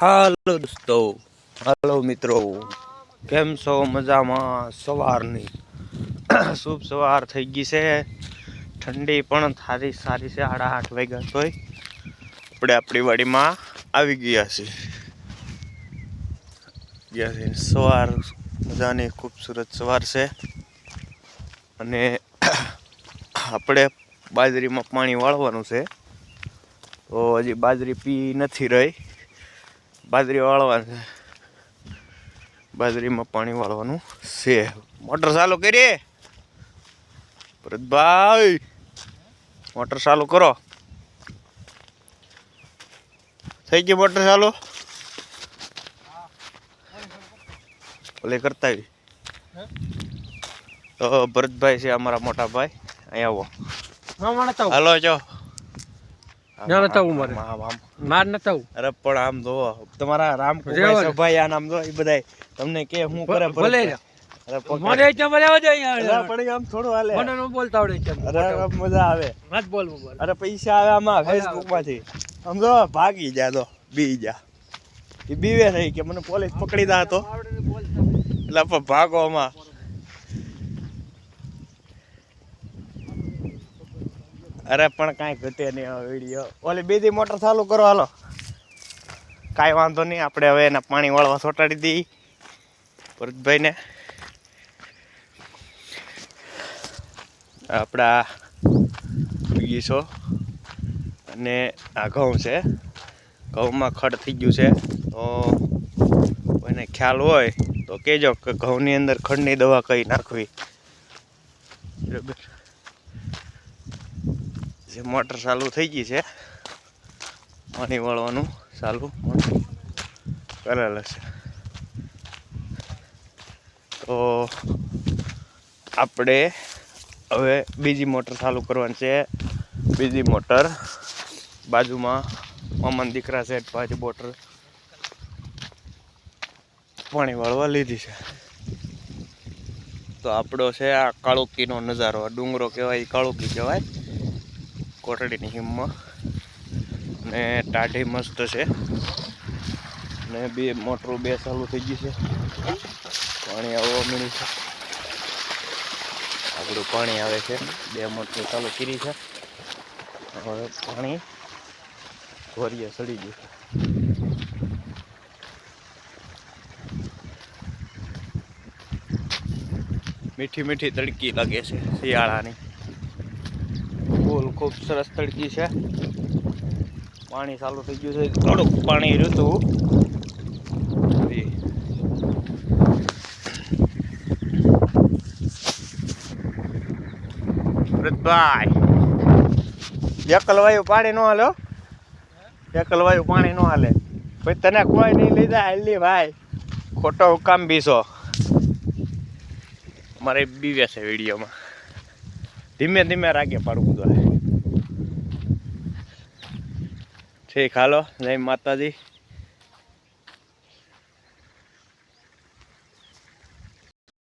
હાલો દોસ્તો, હાલો મિત્રો. કેમ છો? મજામાં? સવારની શુભ સવાર થઈ ગઈ છે. ઠંડી પણ સારી સારી છે, સાડા આઠ વાગ્યા તોય. આપણે આપણી વાડીમાં આવી ગયા છીએ ગયા છે. સવાર, મજાની ખૂબસૂરત સવાર છે. અને આપણે બાજરીમાં પાણી વાળવાનું છે. તો હજી બાજરી પી નથી રહી. બાજરી વાળવા છે. બાજરીમાં પાણી વાળવાનું છે. મોટર ચાલુ કરીએ ભરતભાઈ મોટર ચાલુ કરો. થઈ ગઈ મોટર ચાલુ? ઓલે કરતા આવી. તો ભરતભાઈ છે અમારા મોટા ભાઈ. અહીંયા આવો. હાલો જો. ના, ના, તાવું મારે. આમ, આમ. માર ન તાવ અરે પણ આમ જો તમારા રામ ભાઈ આ નામ જો એ બધાય તમને કે હું કરે ભલે ભરતભાઈ. રે. અરે પકડ. મને એ ચમરે આવડે અહીંયા પણ આમ થોડું હાલે. મને ન બોલતા આવડે છે અરે મજા આવે. મત બોલ બોલ. અરે પૈસા આવે આમાં ફેસબુકમાંથી. ભાગી જા તો બી જા. એ બીવે નહીં કે મને પોલીસ પકડી દા તો. એટલે ભાગો આમાં. અરે પણ કાંઈ ઘટે નહીં હવે વીડિયો ઓલી બીજી મોટર ચાલુ કરો, હાલો. કાંઈ વાંધો નહીં, આપણે હવે એના પાણી વાળવા સોટાડી દઈ ભરતભાઈને. આપણા ગીસો અને આ ઘઉં છે. ઘઉંમાં ખડ થઈ ગયું છે. તો કોઈને ખ્યાલ હોય, તો કહેજો કે ઘઉંની અંદર ખડની દવા કઈ નાખવી. બરાબર જે મોટર ચાલુ થઈ ગઈ છે. પાણી વાળવાનું ચાલુ. કરેલ છે તો આપણે હવે બીજી મોટર ચાલુ કરવાની છે. બીજી મોટર બાજુમાં મામાના દીકરા છે બાજુ મોટર પાણી વાળવા લીધી છે. તો આપણો છે આ કાળુકીનો નજારો. ડુંગરો કહેવાય કાળુકી કહેવાય. કોટડીની હિમમાં ને ટાઢી મસ્ત છે. ને બે મોટરો બે ચાલુ થઈ ગઈ છે. પાણી આવવા મળ્યું છે. આપણું પાણી આવે છે. બે મોટરું ચાલુ કરી છે. હવે પાણી ઘોરીએ સડી ગયું મીઠી મીઠી તડકી લાગે છે, શિયાળાની. ફૂલ ખૂબ સરસ તડકી છે. પાણી ચાલુ થઈ ગયું છે. થોડુંક પાણી રહ્યું ભરતભાઈ. એકલવાયુ પાણી નો હાલો એકલવાયુ પાણી નો હાલે. ભાઈ તને કોઈ નહીં લીધા હાલી ભાઈ. ખોટો હુકામ બીસો મારે બીવે છે વિડીયોમાં. ધીમે ધીમે રાગે પાડવું તો ઠીક હાલો જય માતાજી.